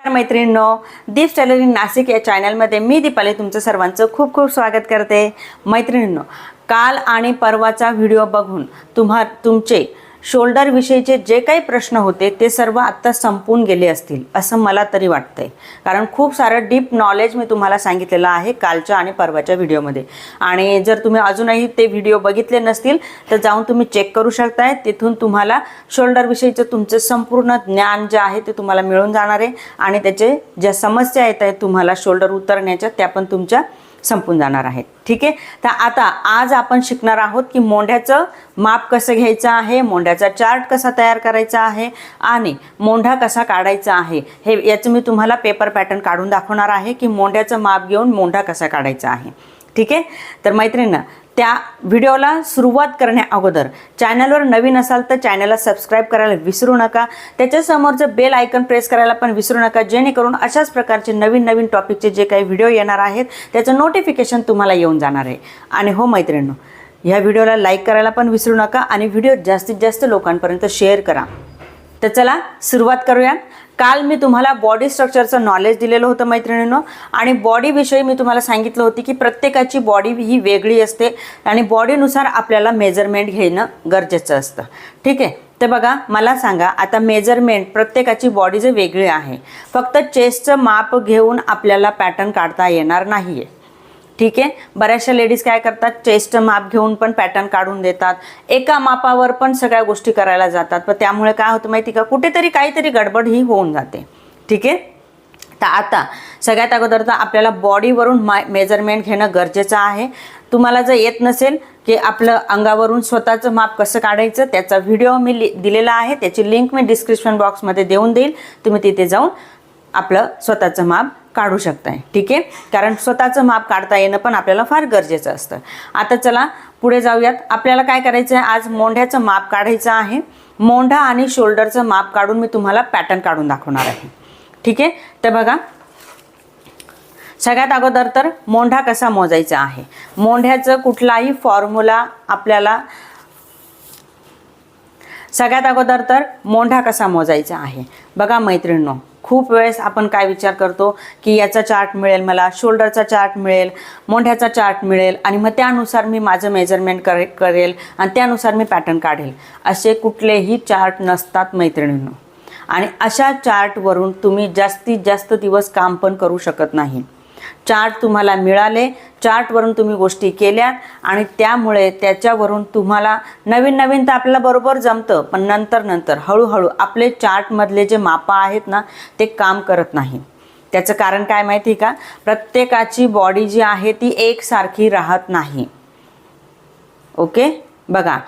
नमस्कार मैत्रिणींनो दीप टेलरिंग नाशिक या चॅनलमध्ये मी दीपाली तुमचं सर्वांचं खूप खूप स्वागत करते. मैत्रिणींनो काल आणि परवाचा व्हिडिओ बघून तुम्हा तुमचे शोल्डरविषयीचे जे काही प्रश्न होते ते सर्व आत्ता संपून गेले असतील असं मला तरी वाटतंय. कारण खूप सारं डीप नॉलेज मी तुम्हाला सांगितलेलं आहे कालच्या आणि परवाच्या व्हिडिओमध्ये. आणि जर तुम्ही अजूनही ते व्हिडिओ बघितले नसतील तर जाऊन तुम्ही चेक करू शकताय. तिथून तुम्हाला शोल्डरविषयीचं तुमचं संपूर्ण ज्ञान जे आहे ते तुम्हाला मिळून जाणार आहे. आणि त्याचे ज्या समस्या येत आहेत तुम्हाला शोल्डर उतरण्याच्या त्या पण तुमच्या संपून जाणार आहेत. ठीक आहे? तर आता आज आपण शिकणार आहोत की मोंढ्याचं माप कसं घ्यायचं आहे मोंढ्याचा चार्ट कसा तयार करायचा आहे आणि मोंढा कसा काढायचा आहे. हे याचं मी तुम्हाला पेपर पॅटर्न काढून दाखवणार आहे की मोंढ्याचं माप घेऊन मोंढा कसा काढायचा आहे. ठीक आहे? तर मैत्रिणींना त्या व्हिडिओला सुरुवात करण्या अगोदर. चॅनलवर नवीन असाल तर चॅनलला सबस्क्राईब करायला विसरू नका. त्याच्यासमोरचं बेल आयकन प्रेस करायला पण विसरू नका. जेणेकरून अशाच प्रकारचे नवीन नवीन टॉपिकचे जे काही व्हिडिओ येणार आहेत त्याचं नोटिफिकेशन तुम्हाला येऊन जाणार आहे. आणि हो मैत्रिणींनो ह्या व्हिडिओला लाईक करायला पण विसरू नका आणि व्हिडिओ जास्तीत जास्त लोकांपर्यंत शेअर करा. तर चला सुरुवात करूया काल मी तुम्हाला बॉडी स्ट्रक्चरचं नॉलेज दिलेलं होतं मैत्रिणींनो. आणि बॉडीविषयी मी तुम्हाला सांगितलं होती की प्रत्येकाची बॉडी ही वेगळी असते आणि बॉडीनुसार आपल्याला मेजरमेंट घेणं गरजेचं असतं. ठीक आहे? तर बघा मला सांगा आता मेजरमेंट प्रत्येकाची बॉडी जे वेगळी आहे. फक्त चेस्टचं माप घेऊन आपल्याला पॅटर्न काढता येणार नाही आहे ठीक आहे. बऱ्याचशा लेडीज काय करतात? चेस्ट माप घेऊन पण पॅटर्न काढून देतात. एका मापावर पण सगळ्या गोष्टी करायला जातात. पण त्यामुळे काय होतं माहिती का? कुठेतरी काहीतरी गडबड ही होऊन जाते. ठीक आहे? तर आता सगळ्यात अगोदर तर आपल्याला बॉडीवरून मा मेजरमेंट घेणं गरजेचं आहे. तुम्हाला जर येत नसेल की आपलं अंगावरून स्वतःचं माप कसं काढायचं त्याचा व्हिडिओ मी लि दिलेला आहे. त्याची लिंक मी डिस्क्रिप्शन बॉक्समध्ये देऊन देईल. तुम्ही तिथे जाऊन आपलं स्वतःचं माप काढू शकताय. ठीक आहे? कारण स्वतःचं माप काढता येणं पण आपल्याला फार गरजेचं असतं. आता चला पुढे जाऊयात. आपल्याला काय करायचं आहे आज मोंढ्याचं माप काढायचं आहे. मोंढा आणि शोल्डरचं माप काढून मी तुम्हाला पॅटर्न काढून दाखवणार आहे. ठीक आहे? तर बघा. सगळ्यात अगोदर तर मोंढा कसा मोजायचा आहे? मोंढ्याचं कुठलाही फॉर्म्युला आपल्याला सगळ्यात अगोदर तर मोंढा कसा मोजायचा आहे? बघा मैत्रिणींनो खूप वेळेस आपण काय विचार करतो की याचा चार्ट मिळेल मला शोल्डरचा चार्ट मिळेल मोंढ्याचा चार्ट मिळेल आणि मग त्यानुसार मी माझं मेजरमेंट करे करेल आणि त्यानुसार मी पॅटर्न काढेल. असे कुठलेही चार्ट नसतात मैत्रिणींनो. आणि अशा चार्टवरून तुम्ही जास्तीत जास्त दिवस काम पण करू शकत नाही. चार्ट तुम्हाला मिळाले. चार्टवरून तुम्ही गोष्टी केल्या आणि त्यामुळे त्याच्यावरून तुम्हाला नवीन नवीन तर आपल्याला बरोबर जमतं पण नंतर नंतर हळूहळू आपले चार्टमधले जे मापा आहेत ना ते काम करत नाही. त्याचं कारण काय माहिती का? प्रत्येकाची बॉडी जी आहे ती एकसारखी राहत नाही. ओके? बघा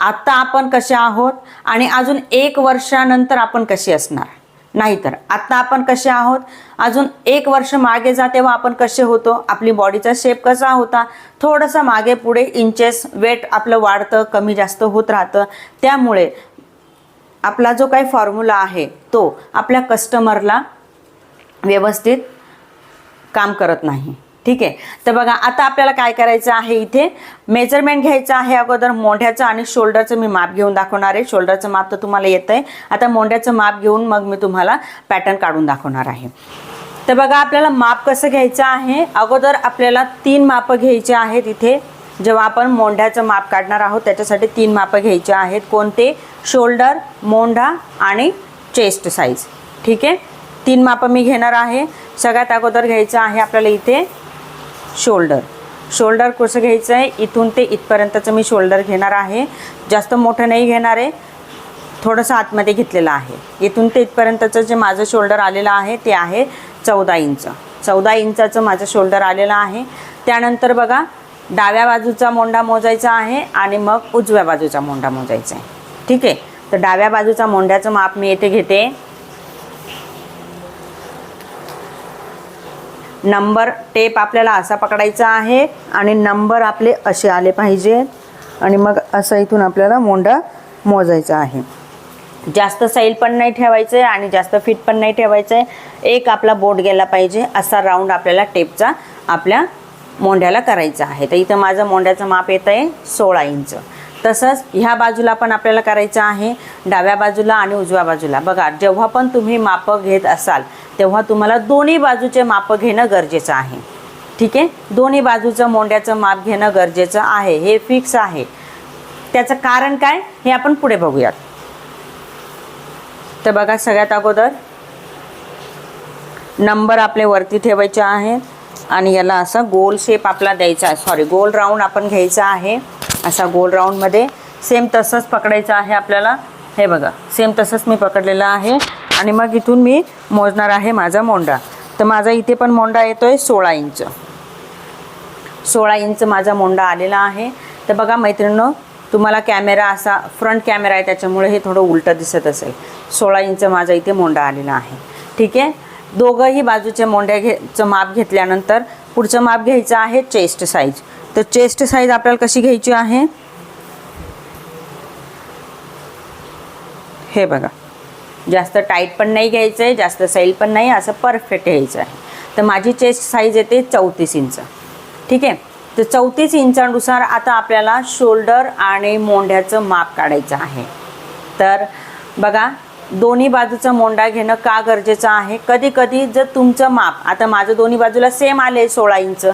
आत्ता आपण कसे आहोत आणि अजून एक वर्षानंतर आपण कशी असणार? नाहीतर आत्ता आपण कसे आहोत? अजून एक वर्ष मागे जा तेव्हा आपण कसे होतो? आपली बॉडीचा शेप कसा होता? थोडंसं मागे पुढे इंचेस वेट आपलं वाढतं कमी जास्त होत राहतं. त्यामुळे आपला जो काही फॉर्म्युला आहे तो आपल्या कस्टमरला व्यवस्थित काम करत नाही. ठीक आहे? तर बघा आता आपल्याला काय करायचं आहे इथे? मेजरमेंट घ्यायचं आहे अगोदर मोंढ्याचं आणि शोल्डरचं मी माप घेऊन दाखवणार आहे. शोल्डरचं माप तर तुम्हाला येतं आहे आता मोंढ्याचं माप घेऊन मग मी तुम्हाला पॅटर्न काढून दाखवणार आहे. तर बघा आपल्याला माप कसं घ्यायचं आहे? अगोदर आपल्याला तीन मापं घ्यायचे आहेत इथे. जेव्हा आपण मोंढ्याचं माप काढणार आहोत त्याच्यासाठी तीन मापं घ्यायचे आहेत. कोणते? शोल्डर मोंढा आणि चेस्ट साईज ठीक आहे? तीन मापं मी घेणार आहे. सगळ्यात अगोदर घ्यायचं आहे आपल्याला इथे. शोल्डर. शोल्डर कसं घ्यायचं आहे? इथून ते इथपर्यंतचं मी शोल्डर घेणार आहे. जास्त मोठं नाही घेणार आहे. थोडंसं आतमध्ये घेतलेलं आहे. इथून ते इथपर्यंतचं जे माझं शोल्डर आलेलं आहे ते आहे चौदा इंच. चौदा इंचाचं माझं शोल्डर आलेलं आहे. त्यानंतर बघा डाव्या बाजूचा मोंडा मोजायचा आहे आणि मग उजव्या बाजूचा मोंडा मोजायचा आहे. ठीक आहे? तर डाव्या बाजूचा मोंड्याचं माप मी येथे घेते. नंबर टेप आपल्याला असा पकडायचा आहे आणि नंबर आपले असे आले पाहिजे. आणि मग असं इथून आपल्याला मोंडा मोजायचा आहे. जास्त सैल पण नाही ठेवायचं आहे आणि जास्त फिट पण नाही ठेवायचं. आहे एक आपला बोट गेला पाहिजे असा राऊंड आपल्याला टेपचा आपल्या मोंढ्याला करायचा आहे. तर इथं माझं मोंढ्याचं माप येतं आहे सोळा इंच. तसंच ह्या बाजूला पण आपल्याला करायचं आहे. डाव्या बाजूला आणि उजव्या बाजूला. बघा जेव्हा पण तुम्ही मापं घेत असाल तेव्हा तुम्हाला दोन्ही बाजूचे माप घेणं गरजेचं आहे. ठीक आहे? दोन्ही बाजूचं मोंड्याचं माप घेणं गरजेचं आहे. हे फिक्स आहे. त्याचं कारण काय? हे आपण पुढे बघूयात. तर बघा सगळ्यात अगोदर नंबर आपले वरती ठेवायचे आहेत आणि याला असा गोल शेप आपला द्यायचा आहे. सॉरी गोल राऊंड आपण घ्यायचा आहे. असा गोल राऊंडमध्ये सेम तसंच पकडायचं आहे आपल्याला. हे बघा सेम तसंच मी पकडलेलं आहे. आणि मग इथून मी मोजणार आहे माझा मोंडा तर माझा इथे पण मोंडा येतो आहे सोळा इंच. सोळा इंच माझा मोंडा आलेला आहे. तर बघा मैत्रिणीनं तुम्हाला कॅमेरा असा फ्रंट कॅमेरा आहे त्याच्यामुळे हे थोडं उलटं दिसत असेल. सोळा इंच माझा इथे मोंडा आलेला आहे. ठीक आहे? दोघंही बाजूचे मोंड्या घेचं माप घेतल्यानंतर पुढचं माप घ्यायचं आहे चेस्ट साईज. तर चेस्ट साईज आपल्याला कशी घ्यायची आहे? हे बघा. जास्त टाईट पण नाही घ्यायचं आहे जास्त सैल पण नाही असं परफेक्ट घ्यायचं आहे तर माझी चेस्ट साईज येते चौतीस इंच. ठीक आहे? तर चौतीस इंचानुसार आता आपल्याला शोल्डर आणि मोंढ्याचं माप काढायचं आहे. तर बघा दोन्ही बाजूचा मोंडा घेणं का गरजेचं आहे? कधी कधी जर तुमचं माप आता माझं दोन्ही बाजूला सेम आले सोळा इंच.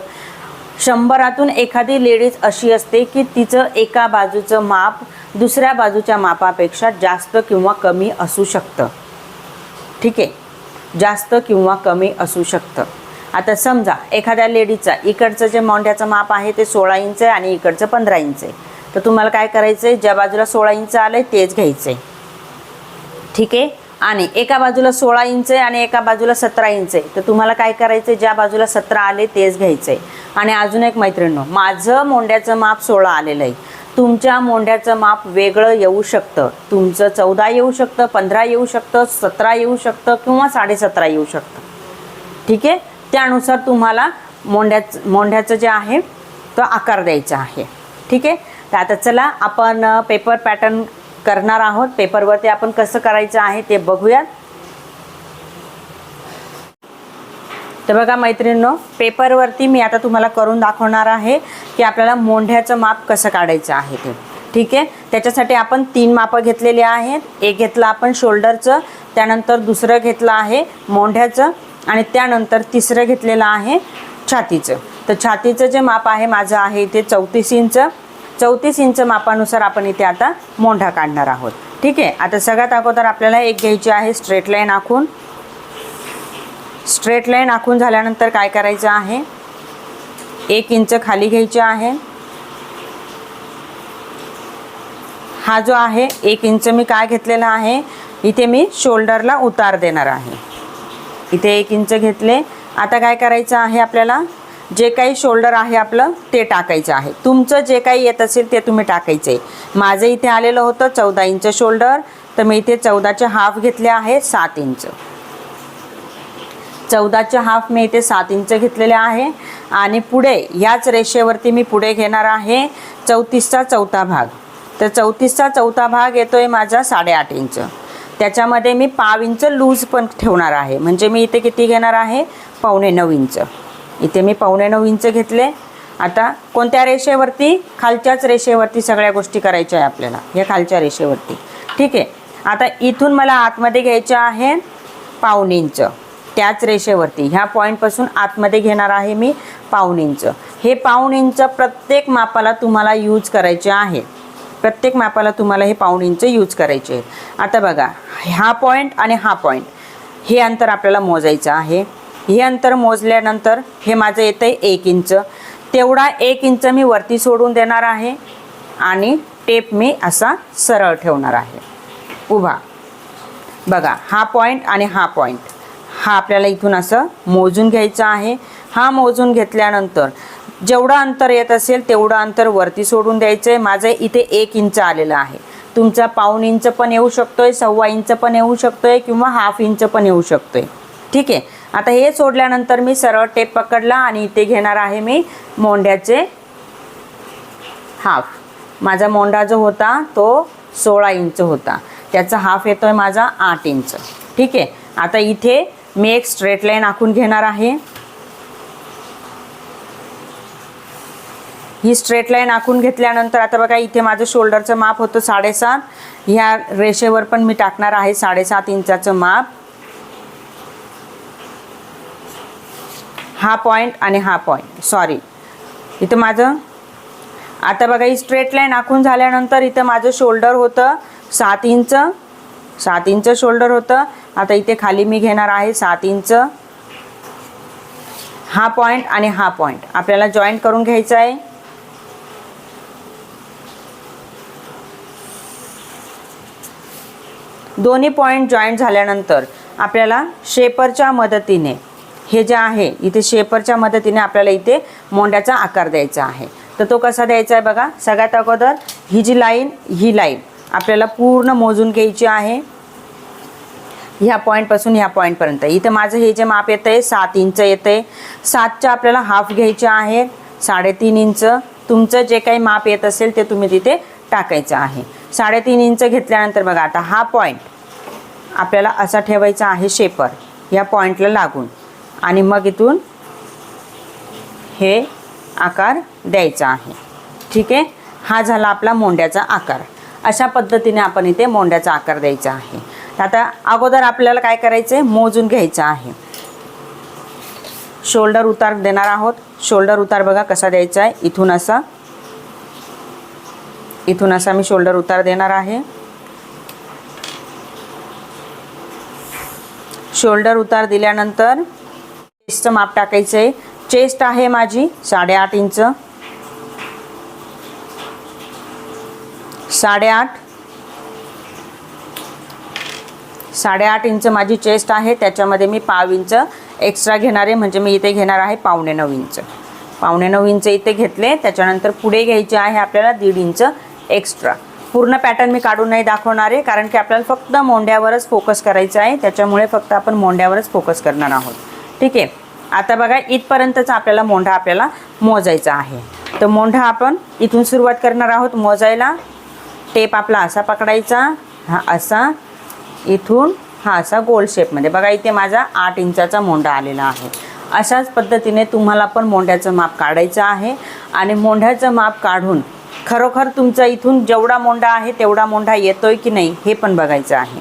शंभरातून एखादी लेडीज अशी असते की तिचं एका बाजूचं माप दुसऱ्या बाजूच्या मापापेक्षा जास्त किंवा कमी असू शकतं. ठीक आहे? जास्त किंवा कमी असू शकतं. आता समजा एखाद्या लेडीचा इकडचं जे मोंढ्याचं माप आहे ते सोळा इंच आहे आणि इकडचं पंधरा इंच आहे. तर तुम्हाला काय करायचं आहे ज्या बाजूला सोळा इंच आलं आहे तेच घ्यायचं आहे ठीक आहे? आणि एका बाजूला सोळा इंच आहे आणि एका बाजूला सतरा इंच आहे. तर तुम्हाला काय करायचं आहे ज्या बाजूला सतरा आले तेच घ्यायचं आहे आणि अजून एक मैत्रिणी माझं मोंड्याचं माप सोळा आलेलं आहे. तुमच्या मोंड्याचं माप वेगळं येऊ शकतं. तुमचं चौदा येऊ शकतं पंधरा येऊ शकतं सतरा येऊ शकतं किंवा साडेसतरा येऊ शकतं. ठीक आहे? त्यानुसार तुम्हाला मोंड्याचं मोंढ्याचं जे आहे तो आकार द्यायचा आहे. ठीक आहे? तर आता चला आपण पेपर पॅटर्न करणार आहोत. पेपरवरती आपण कसं करायचं आहे ते बघूयात. तर बघा मैत्रिणींनो पेपरवरती मी आता तुम्हाला करून दाखवणार आहे की आपल्याला मोंढ्याचं माप कसं काढायचं आहे ते. ठीक आहे? त्याच्यासाठी आपण तीन मापं घेतलेली आहेत. एक घेतलं आपण शोल्डरचं त्यानंतर दुसरं घेतलं आहे मोंढ्याचं आणि त्यानंतर तिसरं घेतलेलं आहे छातीचं. तर छातीचं जे माप आहे माझं आहे ते चौतीस इंच. चौतीस इंच मापानुसार आपण इथे आता मोंढा काढणार आहोत. ठीक आहे? आता सगळ्यात अगोदर आपल्याला एक घ्यायची आहे स्ट्रेट लाईन आखून. स्ट्रेट लाईन आखून झाल्यानंतर काय करायचं आहे? एक इंच खाली घ्यायचे आहे. हा जो आहे एक इंच मी काय घेतलेला आहे? इथे मी शोल्डरला उतार देणार आहे. इथे एक इंच घेतले. आता काय करायचं आहे आपल्याला? जे काही शोल्डर आहे आपलं ते टाकायचं आहे. तुमचं जे काही येत असेल ते तुम्ही टाकायचं. आहे माझं इथे आलेलं होतं चौदा इंच शोल्डर तर मी इथे चौदाचे हाफ घेतले आहे सात इंच. चौदाचे हाफ मी इथे सात इंच घेतलेले आहे. आणि पुढे याच रेषेवरती मी पुढे घेणार आहे चौतीसचा चौथा भाग. तर चौतीसचा चौथा भाग येतो आहे माझा साडेआठ इंच. त्याच्यामध्ये मी पाव इंच लूज पण ठेवणार आहे. म्हणजे मी इथे किती घेणार आहे? पावणे नऊ इंच. इथे मी पावणे नऊ इंच घेतले. आता कोणत्या रेषेवरती? खालच्याच रेषेवरती सगळ्या गोष्टी करायच्या आहे आपल्याला. ह्या खालच्या रेषेवरती. ठीक आहे? आता इथून मला आतमध्ये घ्यायचं आहे पाऊन इंच. त्याच रेषेवरती. ह्या पॉईंटपासून आतमध्ये घेणार आहे मी पाऊन इंच. हे पाऊन इंच प्रत्येक मापाला तुम्हाला यूज करायचे आहे. प्रत्येक मापाला तुम्हाला हे पाऊण इंच यूज करायचे आहे आता बघा हा पॉईंट आणि हा पॉईंट हे अंतर आपल्याला मोजायचं आहे. हे अंतर मोजल्यानंतर हे माझं येतं आहे एक इंच. तेवढा एक इंच मी वरती सोडून देणार आहे आणि टेप मी असा सरळ ठेवणार आहे. उभा. बघा हा पॉईंट आणि हा पॉईंट हा आपल्याला इथून असं मोजून घ्यायचं आहे. हा मोजून घेतल्यानंतर जेवढं अंतर येत असेल तेवढं अंतर वरती सोडून द्यायचं आहे माझं इथे एक इंच आलेलं आहे. तुमचा पाऊण इंच पण येऊ शकतो आहे सव्वा इंच पण येऊ शकतो आहे किंवा हाफ इंच पण येऊ शकतो आहे ठीक आहे? आता हे सोडल्यानंतर मी सरळ टेप पकडला आणि इथे घेणार आहे मी मोंड्याचे हाफ. माझा मोंडा जो होता तो सोळा इंच होता. त्याचा हाफ येतो आहे माझा आठ इंच. ठीक आहे? आता इथे मी एक स्ट्रेट लाईन आखून घेणार आहे. ही स्ट्रेट लाईन आखून घेतल्यानंतर आता बघा इथे माझं शोल्डरचं माप होतं साडेसात. ह्या रेषेवर पण मी टाकणार आहे साडेसात इंचाचं माप. हा पॉईंट आणि हा पॉईंट सॉरी इथं माझं आता बघा ही स्ट्रेट लाईन आखून झाल्यानंतर इथं माझं शोल्डर होतं सात इंच सात इंच शोल्डर होतं. आता इथे खाली मी घेणार आहे सात इंच हा पॉईंट आणि हा पॉईंट आपल्याला जॉईंट करून घ्यायचा आहे. दोन्ही पॉईंट जॉईंट झाल्यानंतर आपल्याला शेपरच्या मदतीने हे जे आहे इथे शेपरच्या मदतीने आपल्याला इथे मोंड्याचा आकार द्यायचा आहे. तर तो कसा द्यायचा आहे बघा सगळ्यात अगोदर ही जी लाईन ही लाईन आपल्याला पूर्ण मोजून घ्यायची आहे. ह्या पॉईंटपासून ह्या पॉईंटपर्यंत इथं माझं हे जे माप येतं आहे सात इंच येतं आहे सातच्या आपल्याला हाफ घ्यायचे आहे. साडेतीन इंच. तुमचं जे काही माप येत असेल ते तुम्ही तिथे टाकायचं आहे. साडेतीन इंच घेतल्यानंतर बघा आता हा पॉईंट आपल्याला असा ठेवायचा आहे शेपर. या पॉईंटला लागून. आणि मग इथून हे आकार द्यायचा आहे. ठीक आहे? हा झाला आपला मोंड्याचा आकार. अशा पद्धतीने आपण इथे मोंड्याचा आकार द्यायचा आहे. आता अगोदर आपल्याला काय करायचं आहे मोजून घ्यायचं आहे. शोल्डर उतार देणार आहोत. शोल्डर उतार बघा कसा द्यायचा आहे. इथून असा. इथून असा मी शोल्डर उतार देणार आहे. शोल्डर उतार दिल्यानंतर चेस्टचं माप टाकायचं आहे चेस्ट आहे माझी साडेआठ इंच. साडेआठ. साडेआठ इंच माझी चेस्ट आहे त्याच्यामध्ये मी पाव इंच एक्स्ट्रा घेणार आहे. म्हणजे मी इथे घेणार आहे पावणे नऊ इंच. पावणे नऊ इंच इथे घेतले त्याच्यानंतर पुढे घ्यायचे आहे आपल्याला दीड इंच एक्स्ट्रा पूर्ण पॅटर्न मी काढून नाही दाखवणार आहे कारण की आपल्याला फक्त मोंड्यावरच फोकस करायचं आहे. त्याच्यामुळे फक्त आपण मोंड्यावरच फोकस करणार आहोत. ठीक आहे? आता बघा इथपर्यंतचा आपल्याला मोंढा आपल्याला मोजायचा आहे. तर मोंढा आपण इथून सुरुवात करणार आहोत मोजायला. टेप आपला असा पकडायचा हा असा. इथून हा असा गोल शेपमध्ये बघा इथे माझा आठ इंचाचा मोंढा आलेला आहे. अशाच पद्धतीने तुम्हाला पण मोंढ्याचं माप काढायचं आहे. आणि मोंढ्याचं माप काढून खरोखर तुमचा इथून जेवढा मोंढा आहे तेवढा मोंढा येतोय की नाही हे पण बघायचं आहे.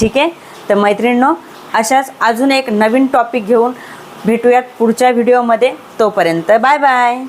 ठीक आहे? तर मैत्रिणींनो अशाच अजून एक नवीन टॉपिक घेऊन भेटूयात पुढच्या व्हिडिओमध्ये तोपर्यंत बाय बाय.